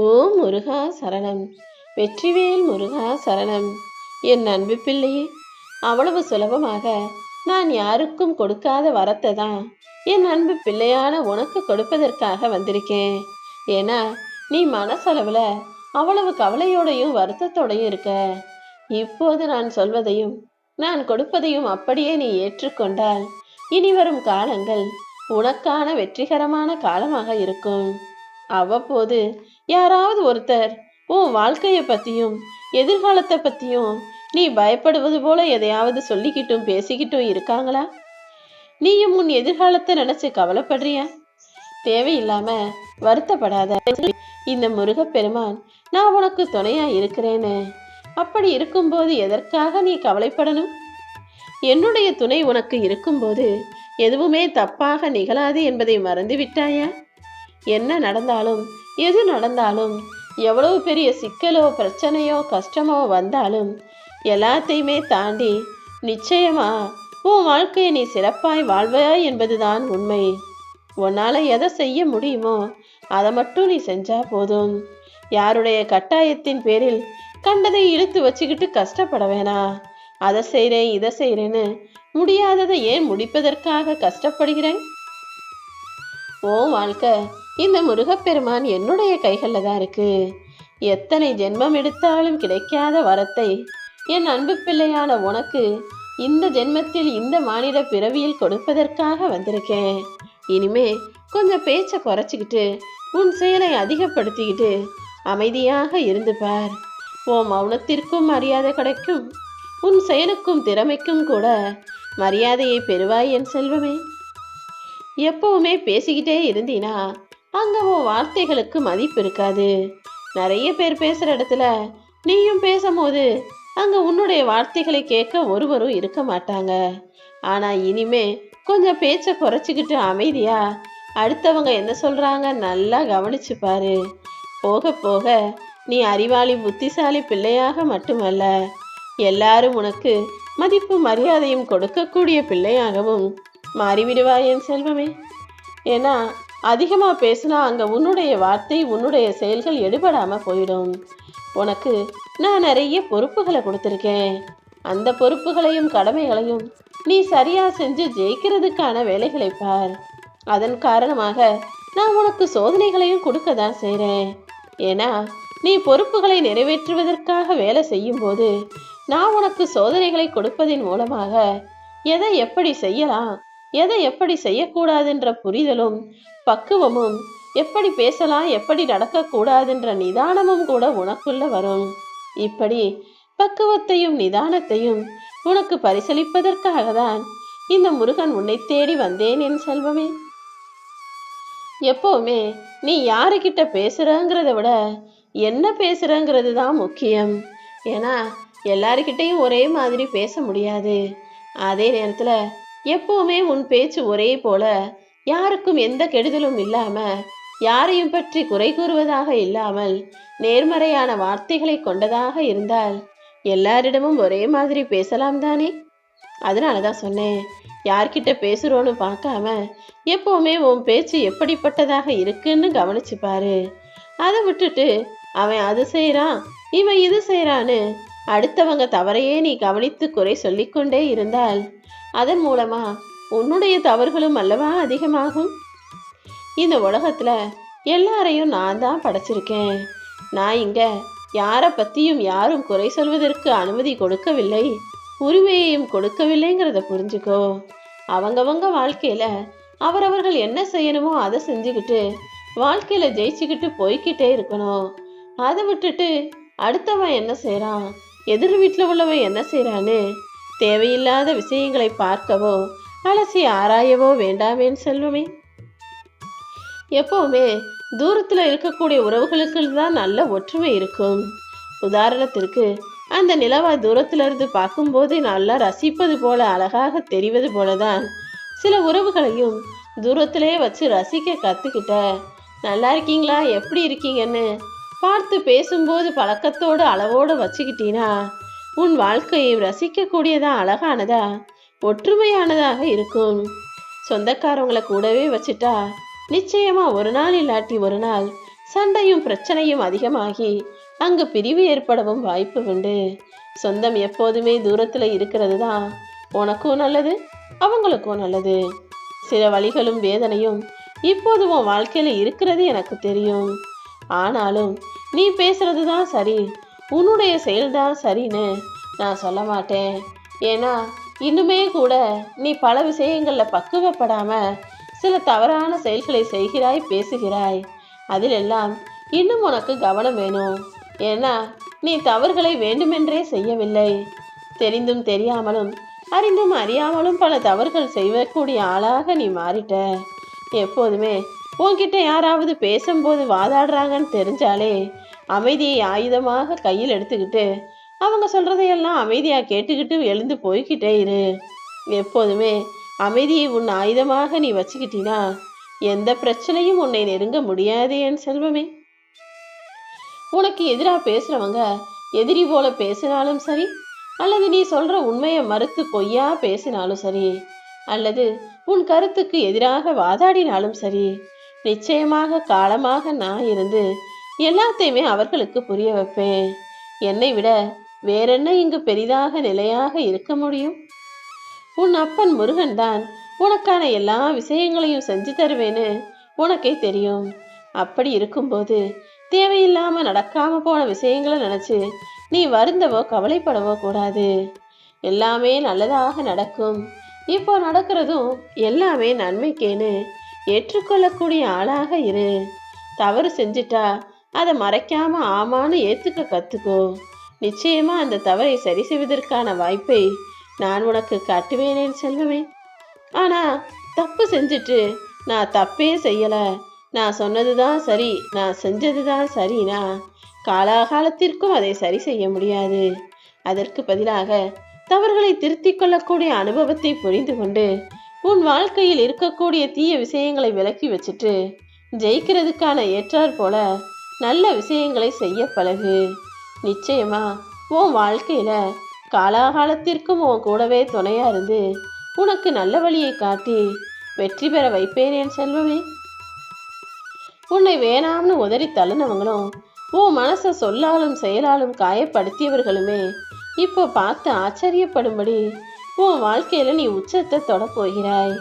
ஓ முருகா சரணம். வெற்றிவேல் முருகா சரணம். என் அன்பு பிள்ளையே அவ்வளவு சுலபமாக நான் யாருக்கும் கொடுக்காத வரத்தை தான் என் அன்பு பிள்ளையான உனக்கு கொடுப்பதற்காக வந்திருக்கேன். ஏன்னா நீ மனசளவில் அவ்வளவு கவலையோடையும் வருத்தத்தோடையும் இருக்க. இப்போது நான் சொல்வதையும் நான் கொடுப்பதையும் அப்படியே நீ ஏற்றுக்கொண்டால் இனி வரும் காலங்கள் உனக்கான வெற்றிகரமான காலமாக இருக்கும். அவ்வப்போது யாராவது ஒருத்தர் உன் வாழ்க்கையை பத்தியும் எதிர்காலத்தை பத்தியும் நீ பயப்படுவது போல எதையாவது சொல்லிக்கிட்டும் பேசிக்கிட்டும் இருக்காங்களா? நீயும் உன் எதிர்காலத்தை நினைச்சு கவலைப்படுறியா? தேவையில்லாம வருத்தப்படாத. இந்த முருகப்பெருமான் நான் உனக்கு துணையா இருக்கிறேன்னு அப்படி இருக்கும்போது எதற்காக நீ கவலைப்படணும்? என்னுடைய துணை உனக்கு இருக்கும்போது எதுவுமே தப்பாக நிகழாது என்பதை மறந்து விட்டாயா என்ன நடந்தாலும் எது நடந்தாலும் எவ்வளவு பெரிய சிக்கலோ பிரச்சனையோ கஷ்டமோ வந்தாலும் எல்லாத்தையுமே தாண்டி நிச்சயமா உன் வாழ்க்கையை நீ சிறப்பாய் வாழ்வாய் என்பதுதான் உண்மை. உன்னால எதை செய்ய முடியுமோ அதை மட்டும் நீ செஞ்சா போதும். யாருடைய கட்டாயத்தின் பேரில் கண்டதை இழுத்து வச்சுக்கிட்டு கஷ்டப்பட வேணாம் அதை செய்கிறேன் இதை செய்கிறேன்னு முடியாததை ஏன் முடிப்பதற்காக கஷ்டப்படுகிறேன்? ஓ வாழ்க்கை இந்த முருகப்பெருமான் என்னுடைய கைகளில் தான் இருக்கு. எத்தனை ஜென்மம் எடுத்தாலும் கிடைக்காத வரத்தை என் அன்பு பிள்ளையான உனக்கு இந்த ஜென்மத்தில் இந்த மானிட பிறவியில் கொடுப்பதற்காக வந்திருக்கேன். இனிமே கொஞ்சம் பேச்சை குறைச்சிக்கிட்டு உன் செயலை அதிகப்படுத்திக்கிட்டு அமைதியாக இருந்து பார். ஓ மௌனத்திற்கும் மரியாதை கிடைக்கும். உன் செயலுக்கும் திறமைக்கும் கூட மரியாதையை பெறுவாய் என் செல்வமே. எப்பவுமே பேசிக்கிட்டே இருந்தீனா அங்கே உன் வார்த்தைகளுக்கு மதிப்பு இருக்காது. நிறைய பேர் பேசுகிற இடத்துல நீயும் பேசும்போது அங்கே உன்னுடைய வார்த்தைகளை கேட்க ஒருவரும் இருக்க மாட்டாங்க. ஆனால் இனிமே கொஞ்சம் பேச்சை குறைச்சிக்கிட்டு அமைதியா அடுத்தவங்க என்ன சொல்கிறாங்க நல்லா கவனிச்சு பாரு. போக போக நீ அறிவாளி புத்திசாலி பிள்ளையாக மட்டுமல்ல எல்லாரும் உனக்கு மதிப்பு மரியாதையும் கொடுக்கக்கூடிய பிள்ளையாகவும் மாறிவிடுவாய் என் செல்வமே. ஏன்னா அதிகமாக பேசினா அங்கே உன்னுடைய வார்த்தை உன்னுடைய செயல்கள் எடுபடாமல் போயிடும். உனக்கு நான் நிறைய பொறுப்புகளை கொடுத்துருக்கேன். அந்த பொறுப்புகளையும் கடமைகளையும் நீ சரியாக செஞ்சு ஜெயிக்கிறதுக்கான வேலைகளை பார். அதன் காரணமாக நான் உனக்கு சோதனைகளையும் கொடுக்க தான் செய்கிறேன் ஏன்னா நீ பொறுப்புகளை நிறைவேற்றுவதற்காக வேலை செய்யும்போது நான் உனக்கு சோதனைகளை கொடுப்பதின் மூலமாக எதை எப்படி செய்யலாம் எதை எப்படி செய்யக்கூடாதுன்ற புரிதலும் பக்குவமும் எப்படி பேசலாம் எப்படி நடக்கக்கூடாதுன்ற நிதானமும் கூட உனக்குள்ள வரும். இப்படி பக்குவத்தையும் நிதானத்தையும் உனக்கு பரிசளிப்பதற்காக தான் இந்த முருகன் உன்னை தேடி வந்தேன் என் செல்வமே. எப்போவுமே நீ யாருக்கிட்ட பேசுறங்கிறத விட என்ன பேசுறங்கிறது தான் முக்கியம். ஏன்னா எல்லாருக்கிட்டையும் ஒரே மாதிரி பேச முடியாது. அதே நேரத்தில் எப்பவுமே உன் பேச்சு ஒரே போல. யாருக்கும் எந்த கெடுதலும் இல்லாம யாரையும் பற்றி குறை கூறுவதாக இல்லாமல் நேர்மறையான வார்த்தைகளை கொண்டதாக இருந்தால் எல்லாரிடமும் ஒரே மாதிரி பேசலாம் தானே? அதனால தான் சொன்னேன். யார்கிட்ட பேசுறோன்னு பார்க்காம எப்பவுமே உன் பேச்சு எப்படிப்பட்டதாக இருக்குன்னு கவனிச்சு பாரு. அதை விட்டுட்டு அவன் அது செய்கிறான் இவன் இது செய்கிறான்னு அடுத்தவங்க தவறையே நீ கவனித்து குறை சொல்லிக்கொண்டே இருந்தால் அதன் மூலமா உன்னுடைய தவறுகளும் அல்லவா அதிகமாகும்? இந்த உலகத்துல எல்லாரையும் நான் தான் படைச்சிருக்கேன். நான் இங்க யாரை பத்தியும் யாரும் குறை சொல்வதற்கு அனுமதி கொடுக்கவில்லை. உரிமையையும் கொடுக்கவில்லைங்கிறத புரிஞ்சுக்கோ. அவங்கவங்க வாழ்க்கையில அவரவர்கள் என்ன செய்யணுமோ அதை செஞ்சுக்கிட்டு வாழ்க்கையில ஜெயிச்சுக்கிட்டு போய்க்கிட்டே இருக்கணும். அதை விட்டுட்டு அடுத்தவன் என்ன செய்கிறான் எதிர் வீட்டில் உள்ளவன் என்ன செய்கிறான்னு தேவையில்லாத விஷயங்களை பார்க்கவோ அலசி ஆராயவோ வேண்டாமேன் செல்வமே. எப்பவுமே தூரத்தில் இருக்கக்கூடிய உறவுகளுக்கு தான் நல்ல ஒற்றுமை இருக்கும். உதாரணத்திற்கு அந்த நிலவா தூரத்திலிருந்து பார்க்கும்போது நல்லா ரசிப்பது போல அழகாக தெரிவது போலதான் சில உறவுகளையும் தூரத்திலே வச்சு ரசிக்க கற்றுக்கிட்ட நல்லா இருக்கீங்களா? எப்படி இருக்கீங்கன்னு? பார்த்து பேசும்போது பழக்கத்தோடு அளவோடு வச்சுக்கிட்டீங்கன்னா உன் வாழ்க்கையை ரசிக்கக்கூடியதா அழகானதா? ஒற்றுமையானதாக இருக்கும். சொந்தக்காரவங்களை கூடவே வச்சுட்டா நிச்சயமா ஒரு நாள் இல்லாட்டி ஒரு நாள் சண்டையும் பிரச்சனையும் அதிகமாகி அங்கு பிரிவு ஏற்படவும் வாய்ப்பு உண்டு. சொந்தம் எப்போதுமே தூரத்தில் இருக்கிறது தான் உனக்கும் நல்லது அவங்களுக்கும் நல்லது. சில வழிகளும் வேதனையும் இப்போது உன் வாழ்க்கையில் இருக்கிறது எனக்கு தெரியும். ஆனாலும் நீ பேசுறது தான் சரி. உன்னுடைய செயல்தான் சரின்னு நான் சொல்ல மாட்டேன். ஏன்னா இன்னுமே கூட நீ பல விஷயங்களில் பக்குவப்படாம சில தவறான செயல்களை செய்கிறாய் பேசுகிறாய். அதிலெல்லாம் இன்னும் உனக்கு கவனம் வேணும். ஏன்னா நீ தவறுகளை வேண்டுமென்றே செய்யவில்லை. தெரிந்தும் தெரியாமலும் அறிந்தும் அறியாமலும் பல தவறுகள் செய்யக்கூடிய ஆளாக நீ மாறிட்ட. எப்போதுமே உன்கிட்ட யாராவது பேசும்போது வாதாடுறாங்கன்னு தெரிஞ்சாலே அமைதியை ஆயுதமாக கையில் எடுத்துக்கிட்டு அவங்க சொல்றதையெல்லாம் அமைதியாக கேட்டுக்கிட்டு எழுந்து போய்கிட்டே இரு. எப்போதுமே அமைதியை உன் ஆயுதமாக நீ வச்சுக்கிட்டினா எந்த பிரச்சனையும் உன்னை நெருங்க முடியாது என் செல்வமே. உனக்கு எதிராக பேசுறவங்க எதிரி போல பேசினாலும் சரி அல்லது நீ சொல்ற உண்மையை மறுத்து பொய்யா பேசினாலும் சரி அல்லது உன் கருத்துக்கு எதிராக வாதாடினாலும் சரி நிச்சயமாக காலமாக நான் இருந்து எல்லாத்தையுமே அவர்களுக்கு புரிய வைப்பேன் என்னை விட வேறென்ன இங்கு பெரிதாக நிலையாக இருக்க முடியும்? உன் அப்பன் முருகன் தான் உனக்கான எல்லா விஷயங்களையும் செஞ்சு தருவேன்னு உனக்கே தெரியும். அப்படி இருக்கும்போது தேவையில்லாம நடக்காம போன விஷயங்களை நினைச்சு நீ வருந்தவோ கவலைப்படவோ கூடாது. எல்லாமே நல்லதாக நடக்கும். இப்போ நடக்கிறதும் எல்லாமே நன்மைக்கேன்னு ஏற்றுக்கொள்ளக்கூடிய ஆளாக இரு. தவறு செஞ்சிட்டா அதை மறைக்காம ஆமான்னு ஏத்துக்க கத்துக்கோ. நிச்சயமா அந்த தவறை சரி செய்வதற்கான வாய்ப்பை நான் உனக்கு காட்டுவேனேன் செல்வமே. ஆனா தப்பு செஞ்சுட்டு நான் தப்பே செய்யல. நான் சொன்னதுதான் சரி நான் செஞ்சதுதான் சரினா காலாகாலத்திற்கும் அதை சரி செய்ய முடியாது. அதற்கு பதிலாக தவறுகளை திருத்திக் கொள்ளக்கூடிய அனுபவத்தை புரிந்து கொண்டு உன் வாழ்க்கையில் இருக்கக்கூடிய தீய விஷயங்களை விலக்கி வச்சுட்டு ஜெயிக்கிறதுக்கான ஏற்றாற் போல நல்ல விஷயங்களை செய்ய பழகு. நிச்சயமா உன் வாழ்க்கையில காலாகாலத்திற்கும் உன் கூடவே துணையா இருந்து உனக்கு நல்ல வழியை காட்டி வெற்றி பெற வைப்பேன் என் செல்வமே. உன்னை வேணாம்னு உதறி தள்ளினவங்களும் உன் மனசை சொல்லாலும் செயலாலும் காயப்படுத்தியவர்களுமே இப்போ பார்த்து ஆச்சரியப்படும்படி உன் வாழ்க்கையில நீ உச்சத்தை தொடப்போகிறாய்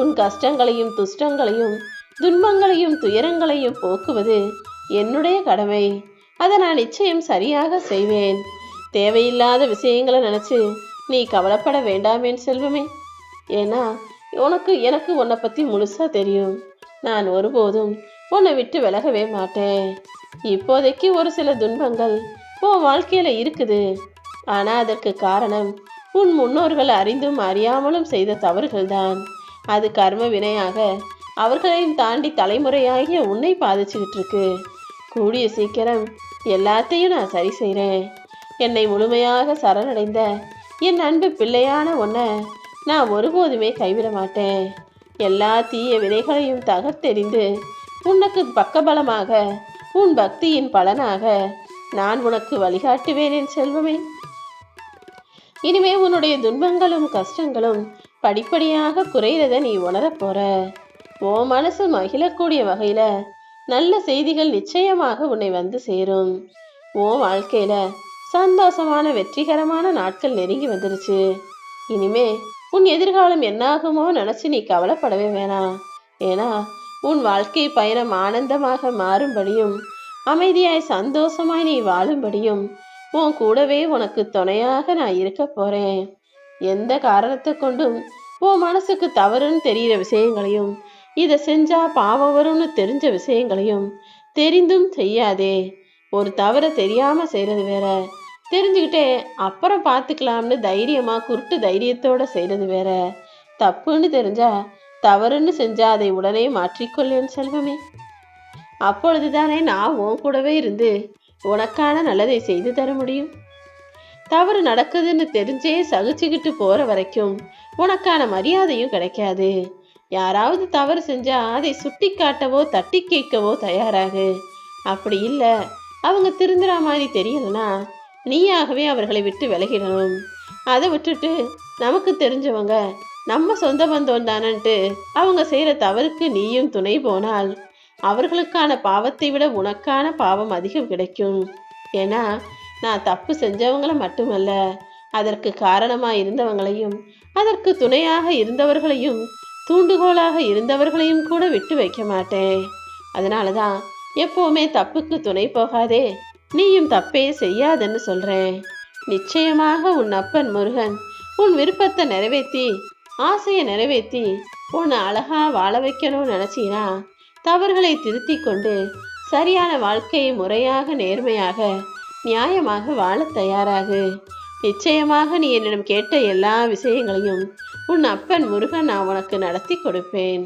உன் கஷ்டங்களையும் துஷ்டங்களையும் துன்பங்களையும் துயரங்களையும் போக்குவது என்னுடைய கடமை. அதை நான் நிச்சயம் சரியாக செய்வேன். தேவையில்லாத விஷயங்களை நினச்சி நீ கவலைப்பட வேண்டாமேன் செல்வமே. ஏன்னா உனக்கு எனக்கு உன்னை பற்றி முழுசாக தெரியும். நான் ஒருபோதும் உன்னை விட்டு விலகவே மாட்டேன். இப்போதைக்கு ஒரு சில துன்பங்கள் உன் வாழ்க்கையில் இருக்குது. ஆனால் அதற்கு காரணம் உன் முன்னோர்கள் அறிந்தும் அறியாமலும் செய்த தவறுகள்தான். அது கர்ம வினையாக அவர்களையும் தாண்டி தலைமுறையாகிய உன்னை பாதிச்சுக்கிட்டு இருக்கு. கூடிய சீக்கிரம் எல்லாத்தையும் நான் சரி செய்கிறேன் என்னை முழுமையாக சரணடைந்த என் அன்பு பிள்ளையான உன்னை நான் ஒருபோதுமே கைவிட மாட்டேன். எல்லா தீய வினைகளையும் தகர்த்தெறிந்து உனக்கு பக்கபலமாக உன் பக்தியின் பலனாக நான் உனக்கு வழிகாட்டுவேன் என் செல்வமே. இனிமே உன்னுடைய துன்பங்களும் கஷ்டங்களும் படிப்படியாக குறையிறத நீ உணரப்போற ஓ மனசு மகிழக்கூடிய வகையில் நல்ல செய்திகள் நிச்சயமாக உன்னை வந்து சேரும். ஓ வாழ்க்கையில சந்தோஷமான வெற்றிகரமான நாட்கள் நெருங்கி வந்துருச்சு. இனிமே உன் எதிர்காலம் என்னாகுமோ நினைச்சு நீ கவலைப்படவே வேணாம். ஏன்னா உன் வாழ்க்கை பயணம் ஆனந்தமாக மாறும்படியும் அமைதியாய் சந்தோஷமாய் நீ வாழும்படியும் உன் கூடவே உனக்கு துணையாக நான் இருக்க போறேன். எந்த காரணத்தை கொண்டும் உன் மனசுக்கு தவறுன்னு தெரிகிற விஷயங்களையும் இதை செஞ்சா பாவம் வரும்னு தெரிஞ்ச விஷயங்களையும் தெரிந்தும் செய்யாதே. ஒரு தவறை தெரியாம செய்யறது வேற. தெரிஞ்சுக்கிட்டே அப்புறம் பார்த்துக்கலாம்னு தைரியமா குருட்டு தைரியத்தோட செய்யறது வேற. தப்புன்னு தெரிஞ்சா தவறுன்னு செஞ்சா அதை உடனே மாற்றிக்கொள்ளேன் செல்வமே. அப்பொழுதுதானே நான் உன் கூடவே இருந்து உனக்கான நல்லதை செய்து தர முடியும். தவறு நடக்குதுன்னு தெரிஞ்சே சகிச்சுக்கிட்டு போற வரைக்கும் உனக்கான மரியாதையும் கிடைக்காது. யாராவது தவறு செஞ்சா அதை சுட்டி காட்டவோ தட்டி கேட்கவோ தயாராகு. அப்படி இல்லை. அவங்க திருந்துற மாதிரி தெரியலனா நீயாகவே அவர்களை விட்டு விலகிடணும். அதை விட்டுட்டு நமக்கு தெரிஞ்சவங்க நம்ம சொந்த பந்தம் தானன்ட்டு அவங்க செய்கிற தவறுக்கு நீயும் துணை போனால் அவர்களுக்கான பாவத்தை விட உனக்கான பாவம் அதிகம் கிடைக்கும். ஏன்னா நான் தப்பு செஞ்சவங்கள மட்டுமல்ல அதற்கு காரணமாக இருந்தவங்களையும் அதற்கு துணையாக இருந்தவர்களையும் தூண்டுகோலாக இருந்தவர்களையும் கூட விட்டு வைக்க மாட்டேன். அதனால தான் எப்போவுமே தப்புக்கு துணை போகாதே நீயும் தப்பே செய்யாதன்னு சொல்றேன். நிச்சயமாக உன் அப்பன் முருகன் உன் விருப்பத்தை நிறைவேற்றி ஆசையை நிறைவேற்றி உன்னை அழகா வாழ வைக்கணும்னு நினைச்சீனா தவறுகளை திருத்தி கொண்டு சரியான வாழ்க்கையை முறையாக நேர்மையாக நியாயமாக வாழ தயாராகு. நிச்சயமாக நீ என்னிடம் கேட்ட எல்லா விஷயங்களையும் உன் அப்பன் முருகன் நான் உனக்கு நடத்தி கொடுப்பேன்.